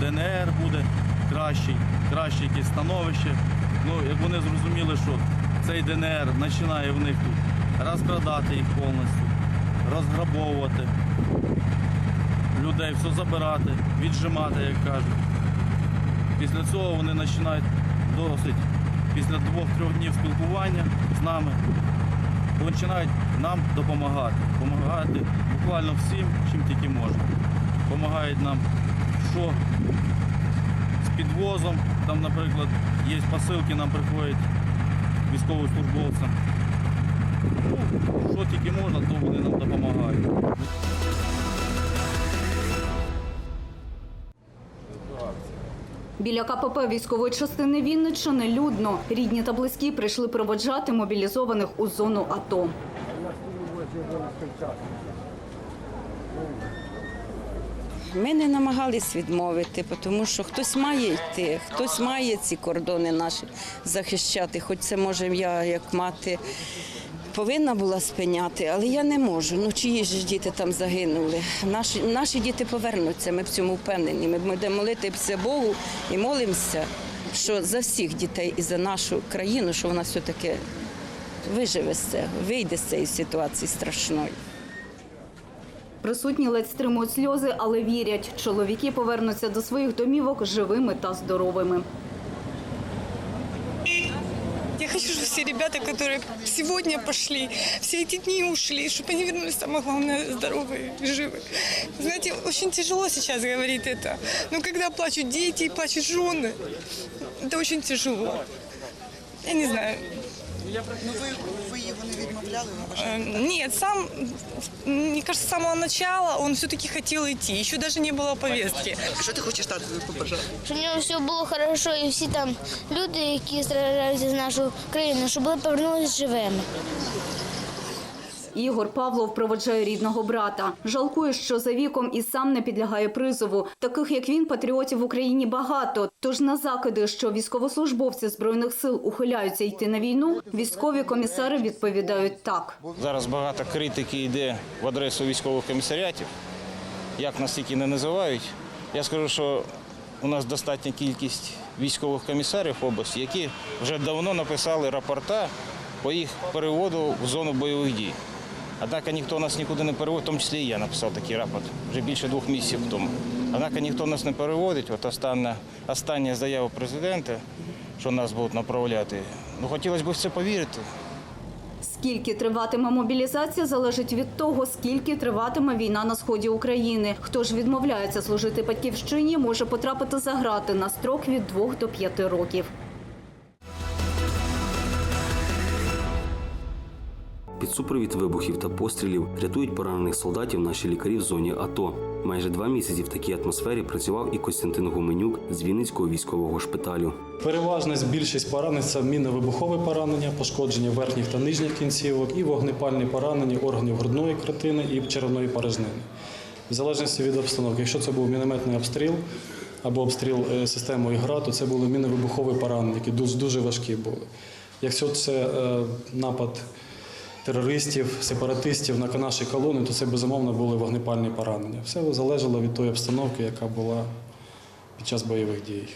ДНР буде кращий, краще якесь становище. Ну, як вони зрозуміли, що цей ДНР починає в них тут розкрадати їх повністю, розграбовувати людей, все забирати, віджимати, як кажуть. Після цього вони починають досить, після двох-трьох днів спілкування з нами, починають нам допомагати. Допомагати буквально всім, чим тільки можна. Допомагають нам, що з підвозом, там, наприклад, є посилки, нам приходять військовослужбовцям. Ну, що тільки можна, то вони нам допомагають. Біля КПП військової частини Вінниччини людно. Рідні та близькі прийшли проводжати мобілізованих у зону АТО. Ми не намагались відмовити, тому що хтось має йти, хтось має ці кордони наші захищати. Хоч це може я, як мати, повинна була спиняти, але я не можу. Ну чиї ж діти там загинули? Наші, наші діти повернуться, ми в цьому впевнені. Ми будемо молитися Богу і молимося, що за всіх дітей і за нашу країну, що вона все-таки виживе з цього, вийде з цієї ситуації страшної. Присутні ледь стримують сльози, але вірять, чоловіки повернуться до своїх домівок живими та здоровими. Я хочу, чтобы все ребята, которые сегодня пошли, все эти дни ушли, чтобы они вернулись, самое главное, здоровые, живы. Знаете, очень тяжело сейчас говорить это, но когда плачут дети и плачут жены, это очень тяжело. Я не знаю. Ви? Э, Нет, сам, мне кажется, с самого начала он все-таки хотел идти, еще даже не было повестки. Что ты хочешь тату побажати? щоб в нього все було хорошо, і всі там люди, які страждають за нашу країну, щоб вони повернулися живими. Ігор Павлов проводжає рідного брата. Жалкує, що за віком і сам не підлягає призову. Таких як він, патріотів в Україні багато. Тож на закиди, що військовослужбовці збройних сил ухиляються йти на війну, військові комісари відповідають так. Зараз багато критики йде в адресу військових комісаріатів. Як нас тільки не називають. Я скажу, що у нас достатня кількість військових комісарів області, які вже давно написали рапорта по їх переводу в зону бойових дій. Однак ніхто нас нікуди не переводить, в тому числі і я написав такий рапорт вже більше двох місяців тому. Однак ніхто нас не переводить. От остання, остання заява президента, що нас будуть направляти. Ну хотілося б в це повірити. Скільки триватиме мобілізація, залежить від того, скільки триватиме війна на сході України. Хто ж відмовляється служити батьківщині, може потрапити за грати на строк від 2 до 5 років. Під супровід вибухів та пострілів рятують поранених солдатів наші лікарі в зоні АТО. Майже два місяці в такій атмосфері працював і Костянтин Гуменюк з Вінницького військового шпиталю. Переважна більшість поранень це мінно-вибухове поранення, пошкодження верхніх та нижніх кінцівок і вогнепальні поранення органів грудної клітини і черевної порожнини. В залежності від обстановки, якщо це був мінометний обстріл або обстріл е, системою ГРА, то це були мінно-вибухові поранення, які дуже, дуже важкі були. Якщо це е, напад терористів, сепаратистів на наші колони, то це безумовно були вогнепальні поранення. Все залежало від тої обстановки, яка була під час бойових дій.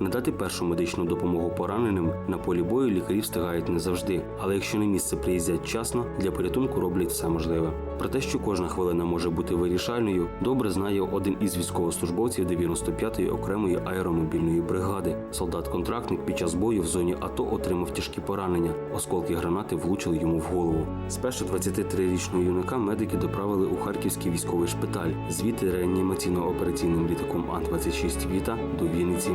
Надати першу медичну допомогу пораненим на полі бою лікарі встигають не завжди, але якщо на місце приїздять вчасно, для порятунку роблять все можливе. Про те, що кожна хвилина може бути вирішальною, добре знає один із військовослужбовців 95-ї окремої аеромобільної бригади. Солдат-контрактник під час бою в зоні АТО отримав тяжкі поранення. Осколки гранати влучили йому в голову. Спершу 23-річного юнака медики доправили у харківський військовий шпиталь, звідти реанімаційно-операційним літаком Ан-26 Віта до Вінниці.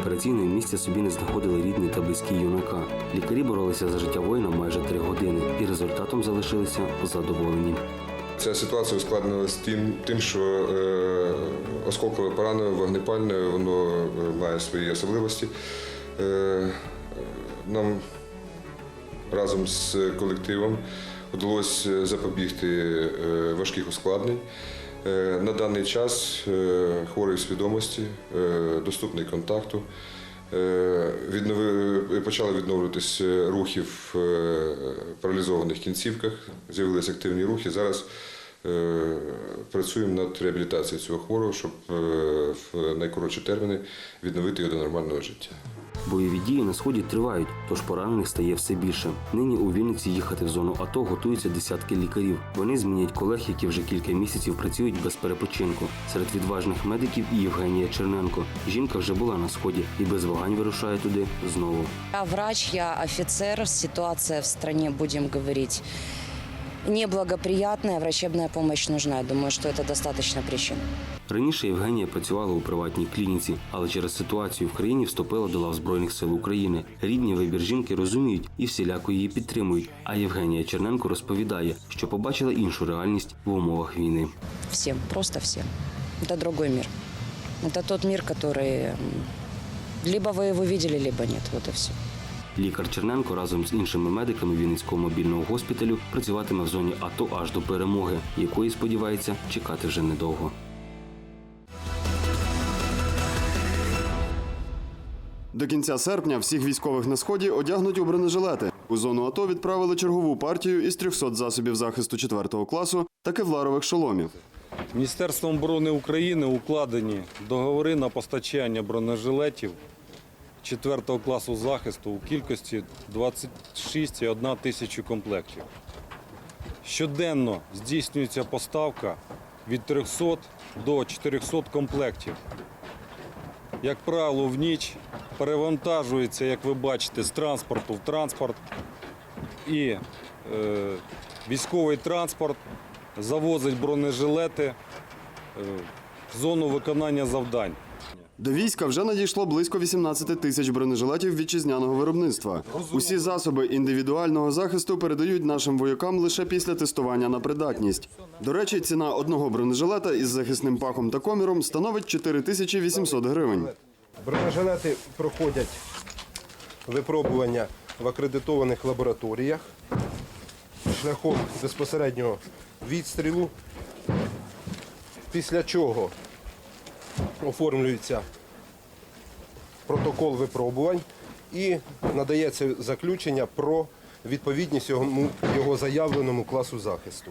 Операційної місця собі не знаходили рідні та близькі юнака. Лікарі боролися за життя воїна майже три години і результатом залишилися задоволені. Ця ситуація ускладнилась тим, тим що е, осколкове поранення, вогнепальне, воно е, має свої особливості. Е, нам разом з колективом вдалося запобігти е, важких ускладнень. Е, На даний час е, хворий свідомості, е, доступний контакту. Віднови- Почали відновлюватись рухи в паралізованих кінцівках, з'явилися активні рухи. Зараз працюємо над реабілітацією цього хворого, щоб в найкоротші терміни відновити його до нормального життя. Бойові дії на сході тривають, тож поранених стає все більше. Нині у Вінниці їхати в зону АТО готуються десятки лікарів. Вони змінять колег, які вже кілька місяців працюють без перепочинку. Серед відважних медиків і Євгенія Черненко. Жінка вже була на сході і без вагань вирушає туди знову. Я врач, я офицер. Ситуация в стране, будем говорить, неблагоприятная. Врачебная помощь нужна. Я думаю, что это достаточно причин. Раніше Євгенія працювала у приватній клініці, але через ситуацію в країні вступила до лав Збройних сил України. Рідні вибір жінки розуміють і всіляко її підтримують. А Євгенія Черненко розповідає, що побачила іншу реальність в умовах війни. Всем, просто всем. Это другой мир. Это тот мир, который м, либо вы его видели, либо нет. Вот и все. Лікар Черненко разом з іншими медиками Вінницького мобільного госпіталю працюватиме в зоні АТО аж до перемоги, якої сподівається чекати вже недовго. До кінця серпня всіх військових на сході одягнуть у бронежилети. У зону АТО відправили чергову партію із 300 засобів захисту 4 класу та кевларових шоломів. Міністерством оборони України укладені договори на постачання бронежилетів 4 класу захисту у кількості 26,1 тисячі комплектів. Щоденно здійснюється поставка від 300 до 400 комплектів. Як правило, в ніч перевантажується, як ви бачите, з транспорту в транспорт і е, військовий транспорт завозить бронежилети е, в зону виконання завдань. До війська вже надійшло близько 18 тисяч бронежилетів вітчизняного виробництва. Усі засоби індивідуального захисту передають нашим воякам лише після тестування на придатність. До речі, ціна одного бронежилета із захисним пахом та коміром становить 4800 гривень. Бронежилети проходять випробування в акредитованих лабораторіях шляхом безпосереднього відстрілу, після чого оформлюється протокол випробувань і надається заключення про відповідність його заявленому класу захисту.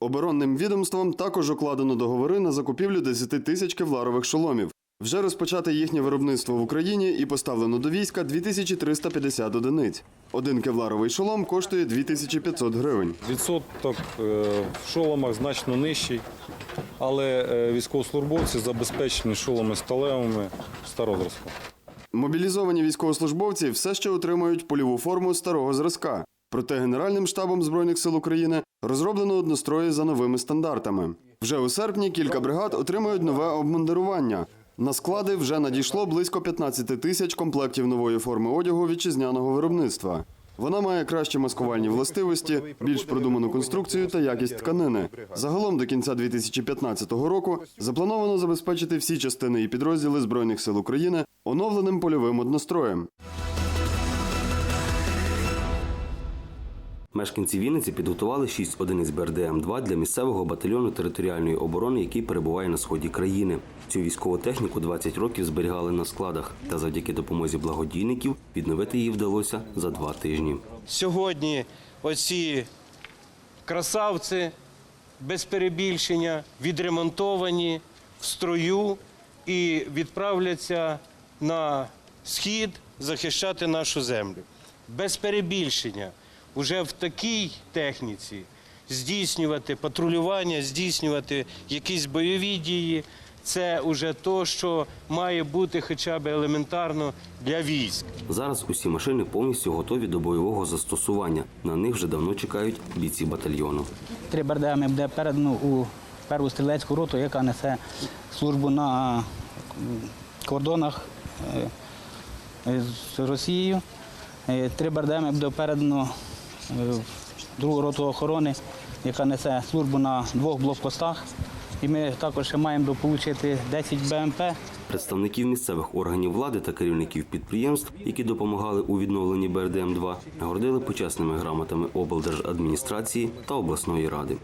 Оборонним відомством також укладено договори на закупівлю 10 тисяч кевларових шоломів. Вже розпочати їхнє виробництво в Україні і поставлено до війська 2350 одиниць. Один кевларовий шолом коштує 2500 гривень. Відсоток е, в шоломах значно нижчий, але е, військовослужбовці забезпечені шоломи сталевими старого зразку. Мобілізовані військовослужбовці все ще отримують польову форму старого зразка. Проте Генеральним штабом Збройних сил України розроблено однострої за новими стандартами. Вже у серпні кілька бригад отримають нове обмундирування. На склади вже надійшло близько 15 тисяч комплектів нової форми одягу вітчизняного виробництва. Вона має кращі маскувальні властивості, більш продуману конструкцію та якість тканини. Загалом до кінця 2015 року заплановано забезпечити всі частини і підрозділи Збройних сил України оновленим польовим одностроєм. Мешканці Вінниці підготували 6 одиниць БРДМ-2 для місцевого батальйону територіальної оборони, який перебуває на сході країни. Цю військову техніку 20 років зберігали на складах, та завдяки допомозі благодійників відновити її вдалося за два тижні. Сьогодні оці красавці без перебільшення відремонтовані в строю і відправляться на схід захищати нашу землю. Без перебільшення вже в такій техніці здійснювати патрулювання, здійснювати якісь бойові дії. Це вже то, що має бути хоча б елементарно для військ. Зараз усі машини повністю готові до бойового застосування. На них вже давно чекають бійці батальйону. Три БРДМ буде передано у перву стрілецьку роту, яка несе службу на кордонах е, з Росією. Е, Три БРДМ буде передано е, другу роту охорони, яка несе службу на двох блокпостах. І ми також ще маємо дополучити 10 БМП. Представників місцевих органів влади та керівників підприємств, які допомагали у відновленні БРДМ-2, нагородили почесними грамотами облдержадміністрації та обласної ради.